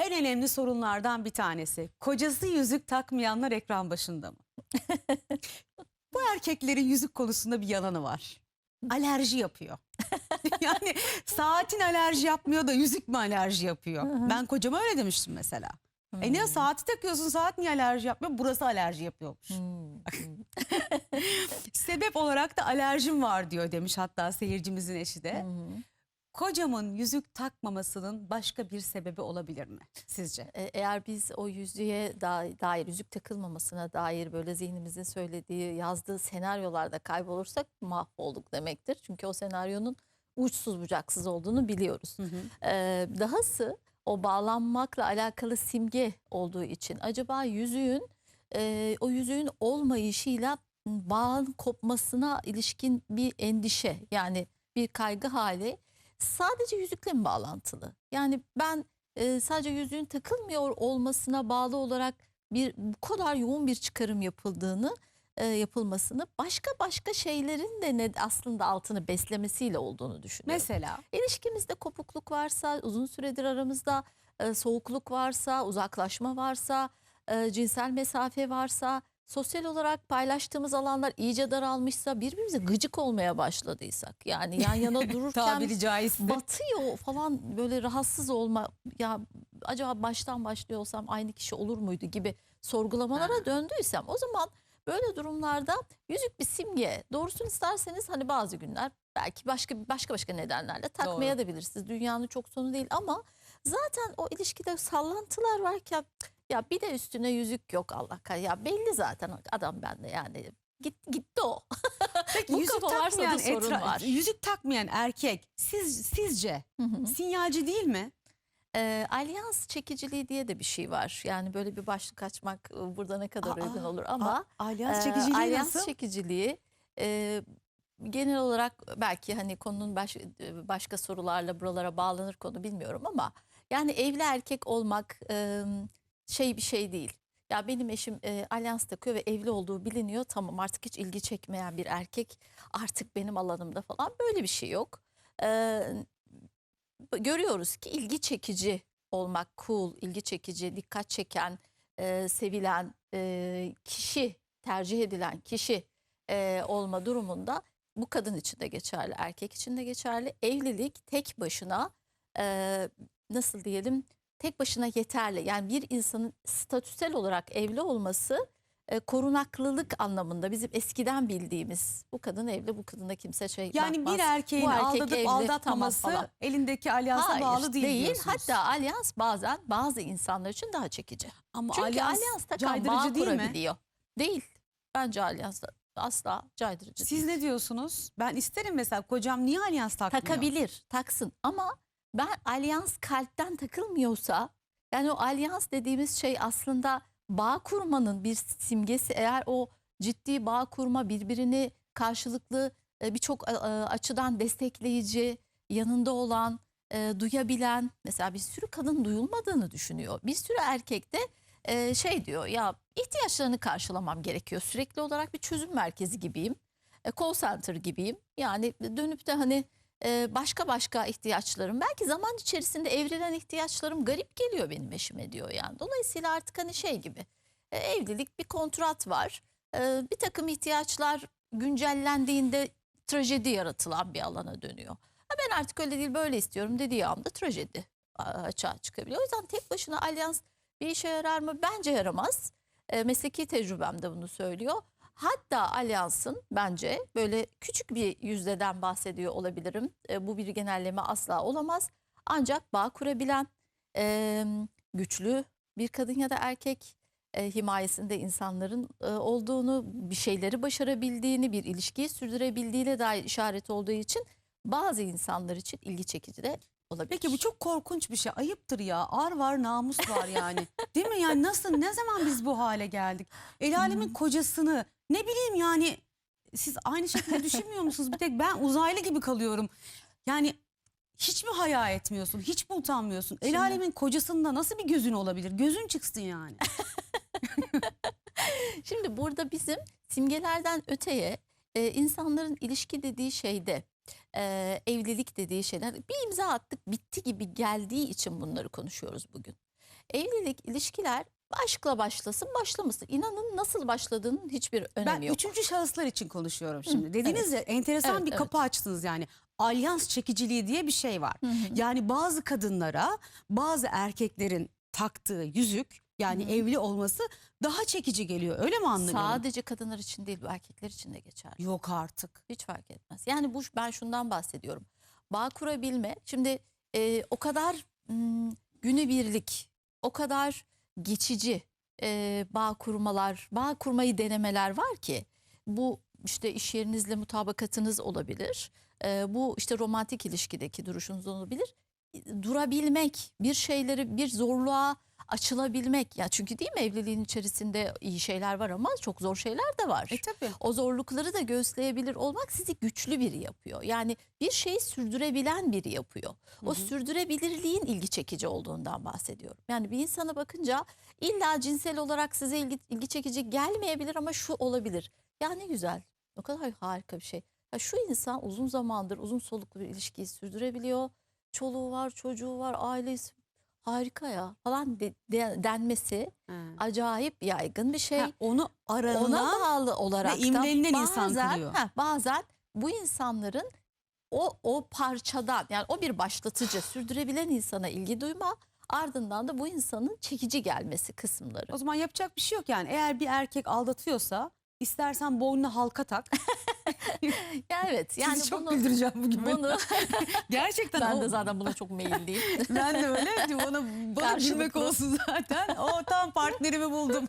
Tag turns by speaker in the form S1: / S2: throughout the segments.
S1: en önemli sorunlardan bir tanesi. Kocası yüzük takmayanlar ekran başında mı? Bu erkeklerin yüzük konusunda bir yalanı var. Alerji yapıyor. yani saatin alerji yapmıyor da yüzük mü alerji yapıyor? Ben kocama öyle demiştim mesela. E ne
S2: Hmm.
S1: saati takıyorsun saat niye alerji yapmıyor? Burası alerji yapıyormuş.
S2: Hmm.
S1: Sebep olarak da alerjim var diyor demiş hatta seyircimizin eşi de. Kocamın yüzük takmamasının başka bir sebebi olabilir mi sizce?
S2: E, Eğer biz o yüzüğe da- dair, yüzük takılmamasına dair böyle zihnimizin söylediği, yazdığı senaryolarda kaybolursak mahvolduk demektir. Çünkü o senaryonun uçsuz bucaksız olduğunu biliyoruz. Ee, dahası o bağlanmakla alakalı simge olduğu için acaba yüzüğün e, o yüzüğün olmayışıyla bağın kopmasına ilişkin bir endişe yani bir kaygı hali sadece yüzükle mi bağlantılı? Yani ben e, sadece yüzüğün takılmıyor olmasına bağlı olarak bir bu kadar yoğun bir çıkarım yapıldığını e, yapılmasını başka başka şeylerin de ne, aslında altını beslemesiyle olduğunu düşünüyorum.
S1: Mesela
S2: İlişkimizde kopukluk varsa, uzun süredir aramızda e, soğukluk varsa, uzaklaşma varsa, e, cinsel mesafe varsa, sosyal olarak paylaştığımız alanlar iyice daralmışsa, birbirimize gıcık olmaya başladıysak, yani yan yana dururken
S1: tabiri caizse.
S2: batıyor falan böyle rahatsız olma, ya acaba baştan başlıyor olsam aynı kişi olur muydu gibi sorgulamalara
S1: Ha.
S2: döndüysem o zaman böyle durumlarda yüzük bir simge. Doğrusunu isterseniz hani bazı günler belki başka başka başka nedenlerle takmaya da bilirsiniz. Dünyanın çok sonu değil ama zaten o ilişkide sallantılar varken ya bir de üstüne yüzük yok Allah ya belli zaten adam bende yani git gitti o.
S1: Peki
S2: Bu
S1: yüzük
S2: kafa varsa da
S1: takmayan
S2: sorun
S1: etra-
S2: var.
S1: yüzük takmayan erkek siz sizce sinyalci değil mi?
S2: Ee, alyans çekiciliği diye de bir şey var. Yani böyle bir başlık açmak e, burada ne kadar
S1: Aa,
S2: uygun olur ama
S1: A- alyans
S2: e,
S1: çekiciliği
S2: alyans
S1: nasıl?
S2: çekiciliği e, genel olarak belki hani konunun baş, e, başka sorularla buralara bağlanır konu bilmiyorum ama yani evli erkek olmak e, şey bir şey değil. Ya benim eşim e, alyans takıyor ve evli olduğu biliniyor. Tamam artık hiç ilgi çekmeyen bir erkek artık benim alanımda falan böyle bir şey yok. E, görüyoruz ki ilgi çekici olmak, cool, ilgi çekici, dikkat çeken, e, sevilen e, kişi, tercih edilen kişi e, olma durumunda bu kadın için de geçerli, erkek için de geçerli. Evlilik tek başına e, nasıl diyelim tek başına yeterli. Yani bir insanın statüsel olarak evli olması e, korunaklılık anlamında bizim eskiden bildiğimiz bu kadın evli bu kadına kimse şey
S1: Yani
S2: bakmaz.
S1: bir erkeğin
S2: bu erkek
S1: aldatıp
S2: evli, tamam
S1: aldatmaması
S2: falan.
S1: elindeki alyansa
S2: Hayır,
S1: bağlı değil, diyorsunuz.
S2: Hatta alyans bazen bazı insanlar için daha çekici.
S1: Ama
S2: Çünkü
S1: alyans,
S2: alyans takan bağ
S1: değil mi?
S2: kurabiliyor. Değil. Bence alyans da asla caydırıcı
S1: Siz
S2: değil.
S1: ne diyorsunuz? Ben isterim mesela kocam niye alyans takmıyor?
S2: Takabilir, taksın ama ben alyans kalpten takılmıyorsa yani o alyans dediğimiz şey aslında bağ kurmanın bir simgesi. Eğer o ciddi bağ kurma birbirini karşılıklı e, birçok e, e, açıdan destekleyici, yanında olan, duyabilen mesela bir sürü kadın duyulmadığını düşünüyor. Bir sürü erkek de şey diyor ya ihtiyaçlarını karşılamam gerekiyor. Sürekli olarak bir çözüm merkezi gibiyim. Call center gibiyim. Yani dönüp de hani başka başka ihtiyaçlarım belki zaman içerisinde evrilen ihtiyaçlarım garip geliyor benim eşime diyor yani. Dolayısıyla artık hani şey gibi e, evlilik bir kontrat var. Bir takım ihtiyaçlar güncellendiğinde trajedi yaratılan bir alana dönüyor. Ben artık öyle değil böyle istiyorum dediği anda trajedi açığa çıkabiliyor. O yüzden tek başına alyans bir işe yarar mı? Bence yaramaz. Mesleki tecrübem de bunu söylüyor. Hatta alyansın bence böyle küçük bir yüzdeden bahsediyor olabilirim. E, bu bir genelleme asla olamaz. Ancak bağ kurabilen e, güçlü bir kadın ya da erkek e, himayesinde insanların e, olduğunu, bir şeyleri başarabildiğini, bir ilişkiyi sürdürebildiğine dair işaret olduğu için bazı insanlar için ilgi çekici de olabilir.
S1: Peki bu çok korkunç bir şey. Ayıptır ya. Ar var, namus var yani. Değil mi? Yani nasıl, ne zaman biz bu hale geldik? El alemin kocasını ne bileyim yani siz aynı şekilde düşünmüyor musunuz? Bir tek ben uzaylı gibi kalıyorum. Yani hiç mi haya etmiyorsun? Hiç mi utanmıyorsun? El
S2: Şimdi-
S1: alemin kocasında nasıl bir gözün olabilir? Gözün çıksın yani.
S2: Şimdi burada bizim simgelerden öteye e, insanların ilişki dediği şeyde e, evlilik dediği şeyler bir imza attık bitti gibi geldiği için bunları konuşuyoruz bugün. Evlilik, ilişkiler aşkla başlasın, başlamasın. İnanın nasıl başladığının hiçbir önemi
S1: Ben
S2: yok.
S1: üçüncü şahıslar için konuşuyorum şimdi. Dediniz ya enteresan
S2: Evet,
S1: bir
S2: evet.
S1: kapı açtınız yani. Alyans çekiciliği diye bir şey var.
S2: Hı hı.
S1: Yani bazı kadınlara bazı erkeklerin taktığı yüzük yani
S2: Hı.
S1: evli olması daha çekici geliyor. Öyle mi anlıyorum?
S2: Sadece kadınlar için değil, bu erkekler için de geçerli.
S1: Yok artık.
S2: Hiç fark etmez. Yani bu ben şundan bahsediyorum. Bağ kurabilme. Şimdi e, o kadar m, günübirlik, o kadar geçici e, bağ kurmalar, bağ kurmayı denemeler var ki bu işte iş yerinizle mutabakatınız olabilir. E, bu işte romantik ilişkideki duruşunuz olabilir. Durabilmek, bir şeyleri bir zorluğa açılabilmek. Ya çünkü değil mi evliliğin içerisinde iyi şeyler var ama çok zor şeyler de var.
S1: E tabii.
S2: O zorlukları da göğüsleyebilir olmak sizi güçlü biri yapıyor. Yani bir şeyi sürdürebilen biri yapıyor. O
S1: Hı hı.
S2: sürdürebilirliğin ilgi çekici olduğundan bahsediyorum. Yani bir insana bakınca illa cinsel olarak size ilgi, ilgi çekici gelmeyebilir ama şu olabilir. Ya ne güzel. O kadar harika bir şey. Ya şu insan uzun zamandır uzun soluklu bir ilişkiyi sürdürebiliyor. Çoluğu var, çocuğu var, ailesi harika ya falan de- de- denmesi
S1: Ha.
S2: acayip yaygın bir şey.
S1: Ha, onu aranılan
S2: Ona bağlı olarak da
S1: imrenilen insan kılıyor.
S2: heh, bazen bu insanların o o parçadan yani o bir başlatıcı sürdürebilen insana ilgi duyma ardından da bu insanın çekici gelmesi kısımları.
S1: o zaman yapacak bir şey yok yani. Eğer bir erkek aldatıyorsa istersen boynuna halka tak.
S2: Ya evet yani
S1: Sizi çok
S2: bunu,
S1: güldüreceğim bugün.
S2: bunu
S1: Gerçekten
S2: ben
S1: o-
S2: de zaten buna çok meyilliyim.
S1: Ben de öyle. Bana, bana gülmek olsun zaten. O tam partnerimi buldum.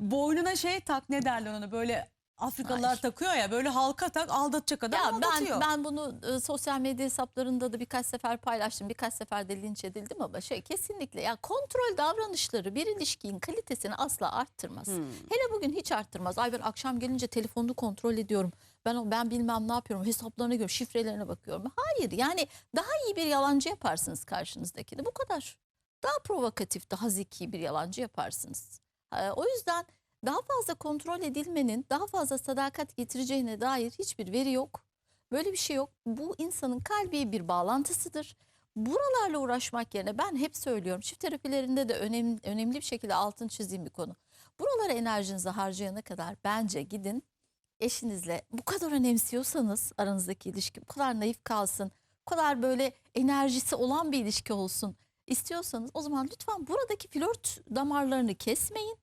S1: Boynuna şey tak ne derler ona böyle Afrikalılar
S2: Ay.
S1: takıyor ya böyle halka tak aldatacak adam
S2: ya
S1: aldatıyor.
S2: ben ben bunu e, sosyal medya hesaplarında da birkaç sefer paylaştım. Birkaç sefer de linç edildim ama şey kesinlikle ya kontrol davranışları bir ilişkinin kalitesini asla arttırmaz.
S1: Hmm.
S2: Hele bugün hiç arttırmaz. Ay ben akşam gelince telefonunu kontrol ediyorum. Ben ben bilmem ne yapıyorum. Hesaplarına göre şifrelerine bakıyorum. Hayır yani daha iyi bir yalancı yaparsınız karşınızdakini. Bu kadar. Daha provokatif, daha zeki bir yalancı yaparsınız. Ee, o yüzden daha fazla kontrol edilmenin daha fazla sadakat getireceğine dair hiçbir veri yok. Böyle bir şey yok. Bu insanın kalbi bir bağlantısıdır. Buralarla uğraşmak yerine ben hep söylüyorum çift terapilerinde de önemli, önemli bir şekilde altın çizdiğim bir konu. Buralara enerjinizi harcayana kadar bence gidin eşinizle bu kadar önemsiyorsanız aranızdaki ilişki bu kadar naif kalsın, bu kadar böyle enerjisi olan bir ilişki olsun istiyorsanız o zaman lütfen buradaki flört damarlarını kesmeyin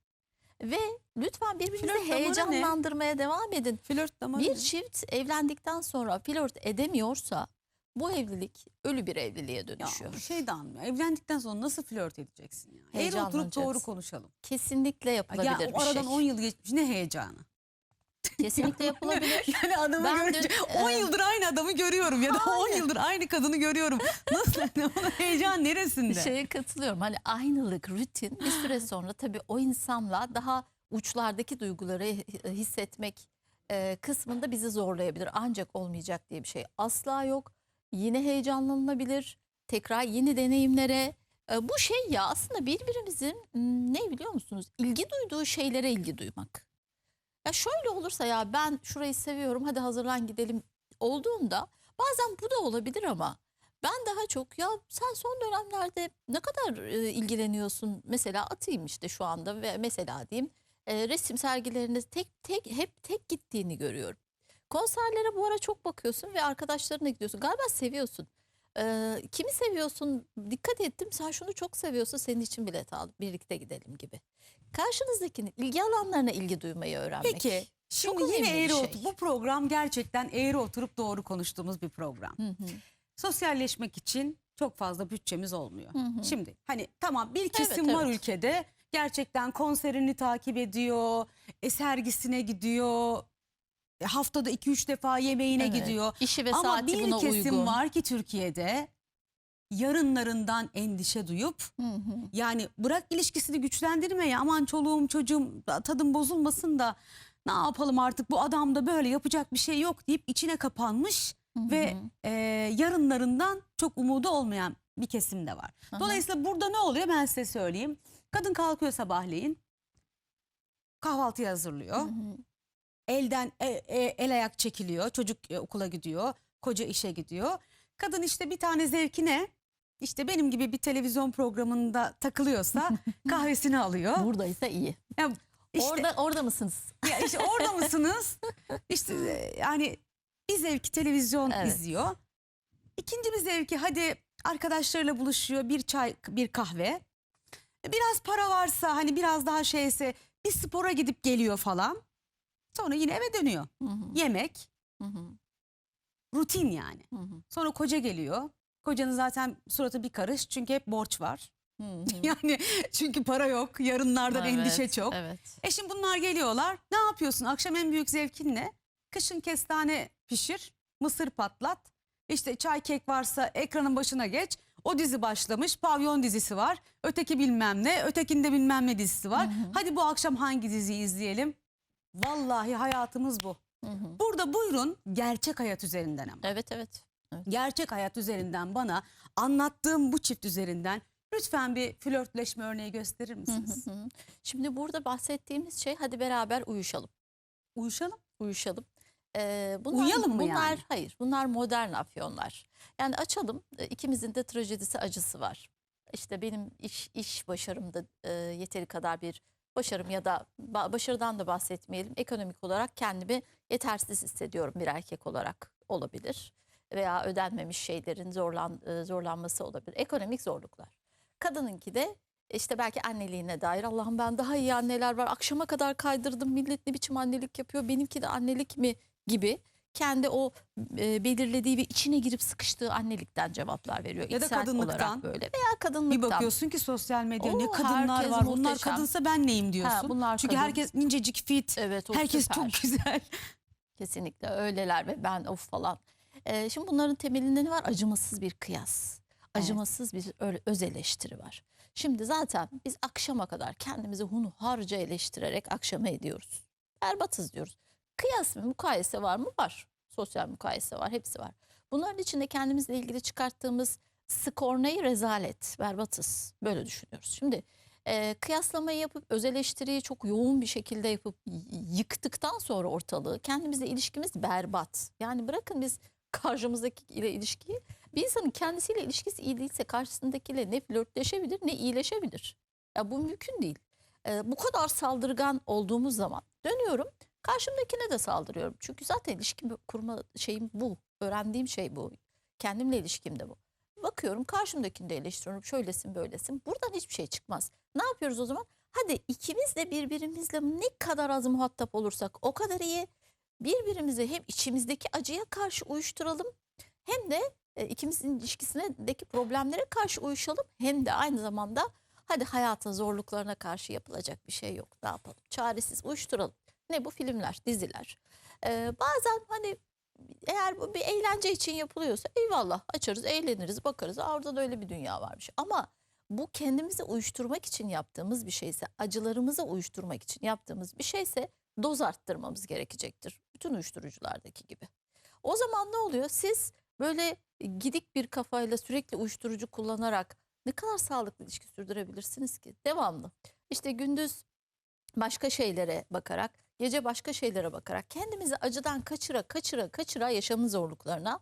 S2: ve lütfen birbirinizi
S1: Flört damarı ne?
S2: heyecanlandırmaya devam edin.
S1: Flört damarı.
S2: Bir
S1: ne?
S2: çift evlendikten sonra flört edemiyorsa bu evlilik ölü bir evliliğe
S1: ya,
S2: dönüşüyor.
S1: şey de anlıyor. Evlendikten sonra nasıl flört edeceksin yani? Eğri oturup doğru konuşalım.
S2: Kesinlikle
S1: Ya,
S2: yapılabilir
S1: o
S2: bir
S1: aradan
S2: şey.
S1: 10 yıl geçmiş ne heyecanı.
S2: Kesinlikle yapılabilir.
S1: Yani adamı
S2: Ben
S1: görünce
S2: dün,
S1: 10
S2: e,
S1: yıldır aynı adamı görüyorum ya da 10 yıldır aynı kadını görüyorum. Nasıl? Onun heyecan neresinde?
S2: Şeye katılıyorum. Hani aynılık, rutin bir süre sonra tabii o insanla daha uçlardaki duyguları hi- hissetmek e, kısmında bizi zorlayabilir. Ancak olmayacak diye bir şey asla yok. Yine heyecanlanılabilir. Tekrar yeni deneyimlere. E, bu şey ya aslında birbirimizin ne biliyor musunuz? İlgi duyduğu şeylere ilgi duymak. Ya şöyle olursa ya ben şurayı seviyorum hadi hazırlan gidelim olduğunda bazen bu da olabilir ama ben daha çok ya sen son dönemlerde ne kadar e, ilgileniyorsun mesela atayım işte şu anda ve mesela diyeyim e, resim sergilerinde tek tek hep tek gittiğini görüyorum. Konserlere bu ara çok bakıyorsun ve arkadaşlarına gidiyorsun. Galiba seviyorsun. E, kimi seviyorsun? Dikkat ettim sen şunu çok seviyorsun senin için bilet al birlikte gidelim gibi. Karşınızdakinin ilgi alanlarına ilgi duymayı öğrenmek.
S1: Peki şimdi
S2: Çok
S1: yine eğri
S2: şey.
S1: bu program gerçekten eğri oturup doğru konuştuğumuz bir program.
S2: Hı hı,
S1: Sosyalleşmek için çok fazla bütçemiz olmuyor.
S2: hı hı.
S1: Şimdi hani tamam bir kesim
S2: Evet,
S1: var
S2: evet.
S1: ülkede gerçekten konserini takip ediyor, e, sergisine gidiyor, e, haftada 2-3 defa yemeğine
S2: Evet.
S1: gidiyor.
S2: İşi ve
S1: Ama
S2: saati
S1: bir
S2: buna
S1: kesim
S2: uygun.
S1: var ki Türkiye'de yarınlarından endişe duyup
S2: Hı hı.
S1: yani bırak ilişkisini güçlendirmeye aman çoluğum çocuğum tadım bozulmasın da ne yapalım artık bu adamda böyle yapacak bir şey yok deyip içine kapanmış
S2: Hı
S1: ve
S2: hı.
S1: e, yarınlarından çok umudu olmayan bir kesim de var.
S2: Aha.
S1: Dolayısıyla burada ne oluyor ben size söyleyeyim. Kadın kalkıyor sabahleyin kahvaltıyı hazırlıyor.
S2: Hı hı.
S1: Elden e- e- el ayak çekiliyor. Çocuk e, okula gidiyor. Koca işe gidiyor. Kadın işte bir tane zevkine işte benim gibi bir televizyon programında takılıyorsa kahvesini alıyor.
S2: Buradaysa iyi.
S1: Ya işte,
S2: Orada orada mısınız?
S1: ya işte orada mısınız? İşte e, yani bir zevki televizyon
S2: Evet.
S1: izliyor. İkinci bir zevki hadi arkadaşlarıyla buluşuyor bir çay bir kahve. Biraz para varsa hani biraz daha şeyse bir spora gidip geliyor falan. Sonra yine eve dönüyor.
S2: Hı hı,
S1: Yemek,
S2: hı hı,
S1: rutin yani.
S2: hı hı,
S1: Sonra koca geliyor. Kocanın zaten suratı bir karış çünkü hep borç var.
S2: hı hı.
S1: Yani çünkü para yok, yarınlardan
S2: Evet,
S1: endişe çok.
S2: Evet.
S1: E şimdi bunlar geliyorlar. Ne yapıyorsun? Akşam en büyük zevkin ne? Kışın kestane pişir, mısır patlat. İşte çay kek varsa ekranın başına geç. O dizi başlamış. Pavyon dizisi var. Öteki bilmem ne. Ötekinde bilmem ne dizisi var.
S2: Hı hı.
S1: Hadi bu akşam hangi diziyi izleyelim? Vallahi hayatımız bu.
S2: Hı hı.
S1: Burada buyurun gerçek hayat üzerinden ama.
S2: Evet evet.
S1: Gerçek hayat üzerinden bana anlattığım bu çift üzerinden lütfen bir flörtleşme örneği gösterir misiniz?
S2: hı hı. Şimdi burada bahsettiğimiz şey hadi beraber uyuşalım.
S1: Uyuşalım.
S2: Uyuşalım. Ee, bunlar,
S1: Uyuyalım mı
S2: bunlar,
S1: yani?
S2: Hayır bunlar modern afyonlar. Yani açalım e, ikimizin de trajedisi acısı var. İşte benim iş iş başarımda e, yeteri kadar bir başarım ya da ba- başarıdan da bahsetmeyelim. Ekonomik olarak kendimi yetersiz hissediyorum bir erkek olarak olabilir. Veya ödenmemiş şeylerin zorlan, e, zorlanması olabilir. Ekonomik zorluklar. Kadınınki de işte belki anneliğine dair Allah'ım ben daha iyi anneler var. Akşama kadar kaydırdım millet ne biçim annelik yapıyor benimki de annelik mi gibi kendi o e, belirlediği ve içine girip sıkıştığı annelikten cevaplar veriyor.
S1: Ya da kadınlıktan.
S2: böyle veya kadınlıktan.
S1: Bir bakıyorsun ki sosyal medya ne
S2: Oo,
S1: kadınlar
S2: herkes
S1: var. Bunlar
S2: muhteşem.
S1: kadınsa ben neyim diyorsun.
S2: Ha, bunlar
S1: Çünkü
S2: kadın.
S1: herkes incecik fit.
S2: Evet
S1: herkes
S2: süper.
S1: çok güzel.
S2: Kesinlikle öyleler ve ben of falan. Ee, şimdi bunların temelinde ne var? Acımasız bir kıyas. Acımasız bir öz eleştiri var. Şimdi zaten biz akşama kadar kendimizi hunharca eleştirerek akşama ediyoruz. Berbatız diyoruz. Kıyas mı, mukayese var mı? Var. Sosyal mukayese var, hepsi var. Bunların içinde kendimizle ilgili çıkarttığımız skorneyi rezalet, berbatız. Böyle düşünüyoruz. Şimdi e, kıyaslamayı yapıp öz eleştiriyi çok yoğun bir şekilde yapıp yıktıktan sonra ortalığı kendimizle ilişkimiz berbat. Yani bırakın biz karşımızdaki ile ilişkiyi bir insanın kendisiyle ilişkisi iyi değilse karşısındakiyle ne flörtleşebilir ne iyileşebilir. Ya bu mümkün değil. E, bu kadar saldırgan olduğumuz zaman dönüyorum karşımdakine de saldırıyorum. Çünkü zaten ilişki kurma şeyim bu. Öğrendiğim şey bu. Kendimle ilişkim de bu. Bakıyorum karşımdakini de eleştiriyorum. Şöylesin böylesin. Buradan hiçbir şey çıkmaz. Ne yapıyoruz o zaman? Hadi ikimiz de birbirimizle ne kadar az muhatap olursak o kadar iyi. Birbirimizi hem içimizdeki acıya karşı uyuşturalım hem de e, ikimizin ilişkisindeki problemlere karşı uyuşalım. Hem de aynı zamanda hadi hayatın zorluklarına karşı yapılacak bir şey yok. Ne yapalım? Çaresiz uyuşturalım. Ne bu filmler, diziler. Ee, bazen hani eğer bu bir eğlence için yapılıyorsa eyvallah açarız, eğleniriz, bakarız. Orada da öyle bir dünya varmış. Ama bu kendimizi uyuşturmak için yaptığımız bir şeyse, acılarımızı uyuşturmak için yaptığımız bir şeyse doz arttırmamız gerekecektir. Bütün uyuşturuculardaki gibi. O zaman ne oluyor? Siz böyle gidik bir kafayla sürekli uyuşturucu kullanarak ne kadar sağlıklı ilişki sürdürebilirsiniz ki? Devamlı. İşte gündüz başka şeylere bakarak, gece başka şeylere bakarak kendimizi acıdan kaçıra kaçıra kaçıra yaşamın zorluklarına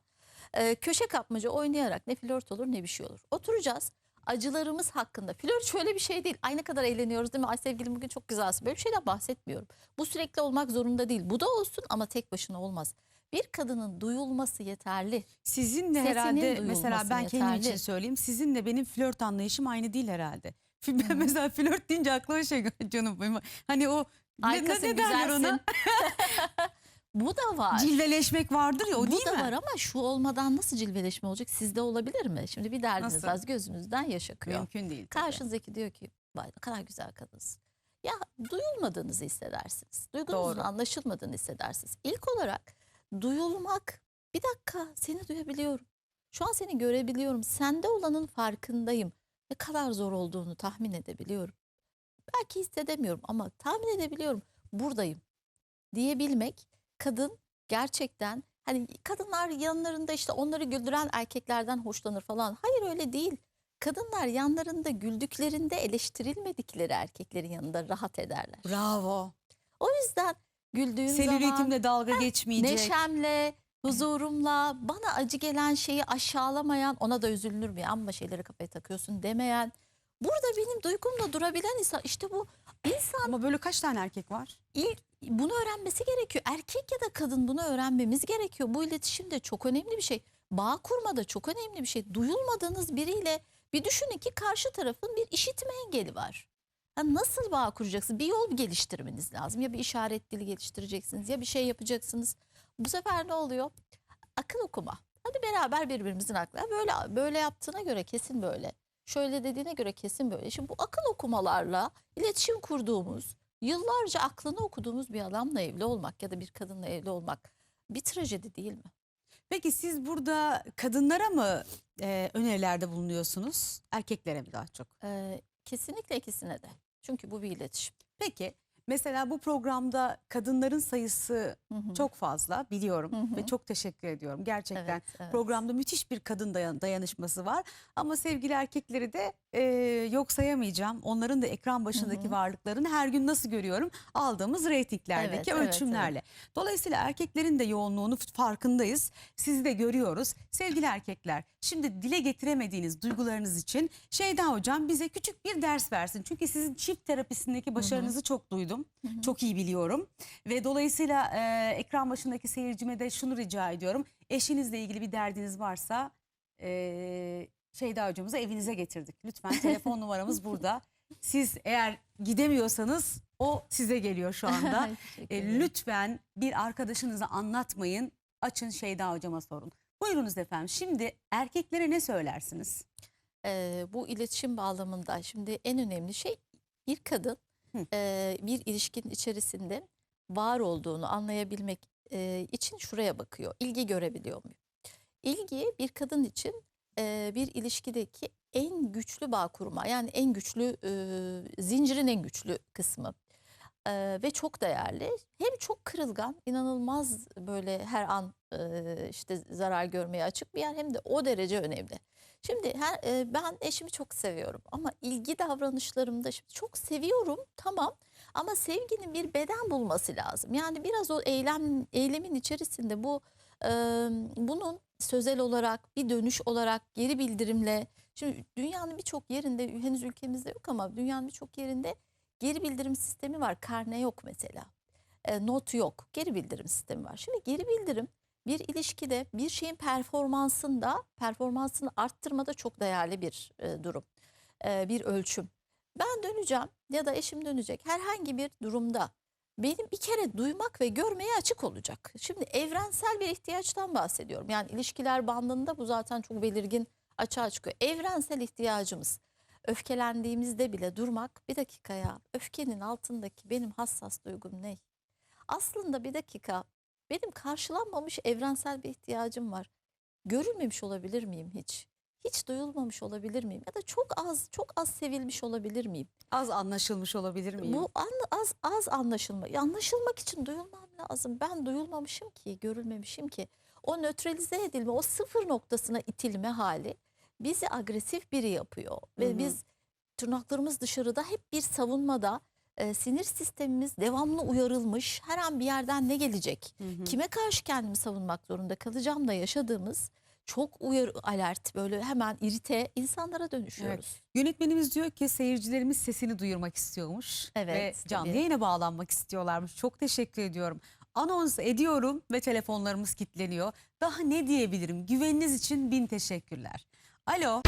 S2: e, köşe kapmaca oynayarak ne flört olur ne bir şey olur. Oturacağız acılarımız hakkında. Flört şöyle bir şey değil. Ay ne kadar eğleniyoruz değil mi? Ay sevgilim bugün çok güzelsin. Böyle şeyden bahsetmiyorum. Bu sürekli olmak zorunda değil. Bu da olsun ama tek başına olmaz. Bir kadının duyulması yeterli.
S1: Sizin de
S2: Sesinin
S1: herhalde mesela ben kendim için
S2: yeterli.
S1: söyleyeyim. Sizin de benim flört anlayışım aynı değil herhalde. Ben mesela flört deyince aklıma şey canım benim. Hani o
S2: Ay
S1: ne, ne derler ona?
S2: Bu da var.
S1: Cilveleşmek vardır ya o
S2: Bu
S1: değil
S2: da
S1: mi?
S2: var ama şu olmadan nasıl cilveleşme olacak? Sizde olabilir mi? Şimdi bir derdiniz
S1: Nasıl?
S2: var gözünüzden yaş akıyor.
S1: Mümkün değil. tabii.
S2: Karşınızdaki diyor ki vay ne kadar güzel kadınsın. Ya duyulmadığınızı hissedersiniz. Duygunuzun
S1: Doğru.
S2: anlaşılmadığını hissedersiniz. İlk olarak duyulmak bir dakika seni duyabiliyorum. Şu an seni görebiliyorum. Sende olanın farkındayım. Ne kadar zor olduğunu tahmin edebiliyorum. Belki hissedemiyorum ama tahmin edebiliyorum. Buradayım diyebilmek kadın gerçekten hani kadınlar yanlarında işte onları güldüren erkeklerden hoşlanır falan. Hayır öyle değil. Kadınlar yanlarında güldüklerinde eleştirilmedikleri erkeklerin yanında rahat ederler.
S1: Bravo.
S2: O yüzden güldüğüm zaman
S1: Selülitimle dalga geçmeyecek.
S2: neşemle huzurumla bana acı gelen şeyi aşağılamayan ona da üzülünür mü amma şeyleri kafaya takıyorsun demeyen burada benim duygumla durabilen insan işte bu insan
S1: Ama böyle kaç tane erkek var?
S2: ilk bunu öğrenmesi gerekiyor. Erkek ya da kadın bunu öğrenmemiz gerekiyor. Bu iletişim de çok önemli bir şey. Bağ kurma da çok önemli bir şey. Duyulmadığınız biriyle bir düşünün ki karşı tarafın bir işitme engeli var. Ya nasıl bağ kuracaksınız? Bir yol geliştirmeniz lazım. Ya bir işaret dili geliştireceksiniz ya bir şey yapacaksınız. Bu sefer ne oluyor? Akıl okuma. Hadi beraber birbirimizin aklına böyle böyle yaptığına göre kesin böyle. Şöyle dediğine göre kesin böyle. Şimdi bu akıl okumalarla iletişim kurduğumuz, yıllarca aklını okuduğumuz bir adamla evli olmak ya da bir kadınla evli olmak bir trajedi değil mi?
S1: Peki siz burada kadınlara mı e, önerilerde bulunuyorsunuz? Erkeklere mi daha çok?
S2: Ee, kesinlikle ikisine de. Çünkü bu bir iletişim.
S1: Peki mesela bu programda kadınların sayısı
S2: Hı hı.
S1: çok fazla biliyorum
S2: Hı hı.
S1: ve çok teşekkür ediyorum. Gerçekten
S2: Evet, evet.
S1: programda müthiş bir kadın dayan- dayanışması var. Ama sevgili erkekleri de e, yok sayamayacağım. Onların da ekran başındaki
S2: Hı hı.
S1: varlıklarını her gün nasıl görüyorum? Aldığımız reytinglerdeki
S2: Evet, evet,
S1: ölçümlerle. Dolayısıyla erkeklerin de yoğunluğunu farkındayız. Sizi de görüyoruz. Sevgili erkekler şimdi dile getiremediğiniz duygularınız için Şeyda Hocam bize küçük bir ders versin. Çünkü sizin çift terapisindeki başarınızı çok duydum.
S2: Hı hı.
S1: Çok iyi biliyorum. Ve dolayısıyla e, ekran başındaki seyircime de şunu rica ediyorum. Eşinizle ilgili bir derdiniz varsa e, Şeyda hocamızı evinize getirdik. Lütfen telefon numaramız burada. Siz eğer gidemiyorsanız o size geliyor şu anda. E, lütfen bir arkadaşınıza anlatmayın. Açın Şeyda hocama sorun. Buyurunuz efendim. Şimdi erkeklere ne söylersiniz?
S2: Ee, bu iletişim bağlamında şimdi en önemli şey bir kadın
S1: Hı.
S2: e, bir ilişkinin içerisinde var olduğunu anlayabilmek e, için şuraya bakıyor. İlgi görebiliyor mu? İlgi bir kadın için bir ilişkideki en güçlü bağ kurma yani en güçlü zincirin en güçlü kısmı. Ve çok değerli. Hem çok kırılgan, inanılmaz böyle her an işte zarar görmeye açık bir yer hem de o derece önemli. Şimdi her, e, ben eşimi çok seviyorum ama ilgi davranışlarımda şimdi çok seviyorum tamam ama sevginin bir beden bulması lazım. Yani biraz o eylem eylemin içerisinde bu e, bunun sözel olarak bir dönüş olarak geri bildirimle şimdi dünyanın birçok yerinde henüz ülkemizde yok ama dünyanın birçok yerinde geri bildirim sistemi var. Karne yok mesela. E, not yok. Geri bildirim sistemi var. Şimdi geri bildirim bir ilişkide bir şeyin performansında performansını arttırmada çok değerli bir e, durum. E, bir ölçüm. Ben döneceğim ya da eşim dönecek herhangi bir durumda benim bir kere duymak ve görmeye açık olacak. Şimdi evrensel bir ihtiyaçtan bahsediyorum. Yani ilişkiler bandında bu zaten çok belirgin açığa çıkıyor. Evrensel ihtiyacımız. Öfkelendiğimizde bile durmak bir dakika ya öfkenin altındaki benim hassas duygum ne? Aslında bir dakika benim karşılanmamış evrensel bir ihtiyacım var. Görülmemiş olabilir miyim hiç? Hiç duyulmamış olabilir miyim? Ya da çok az çok az sevilmiş olabilir miyim?
S1: Az anlaşılmış olabilir miyim?
S2: Bu an- az az anlaşılma. Anlaşılmak için duyulmam lazım. Ben duyulmamışım ki, görülmemişim ki. O nötralize edilme, o sıfır noktasına itilme hali bizi agresif biri yapıyor. Ve
S1: Hı hı.
S2: biz tırnaklarımız dışarıda hep bir savunmada e, sinir sistemimiz devamlı uyarılmış. Her an bir yerden ne gelecek?
S1: Hı hı.
S2: Kime karşı kendimi savunmak zorunda kalacağım da yaşadığımız çok uyarı alert böyle hemen irite insanlara dönüşüyoruz.
S1: Yönetmenimiz diyor ki seyircilerimiz sesini duyurmak istiyormuş.
S2: Evet,
S1: Ve canlı
S2: tabii.
S1: yayına bağlanmak istiyorlarmış. Çok teşekkür ediyorum. Anons ediyorum ve telefonlarımız kilitleniyor. Daha ne diyebilirim? Güveniniz için bin teşekkürler. Alo.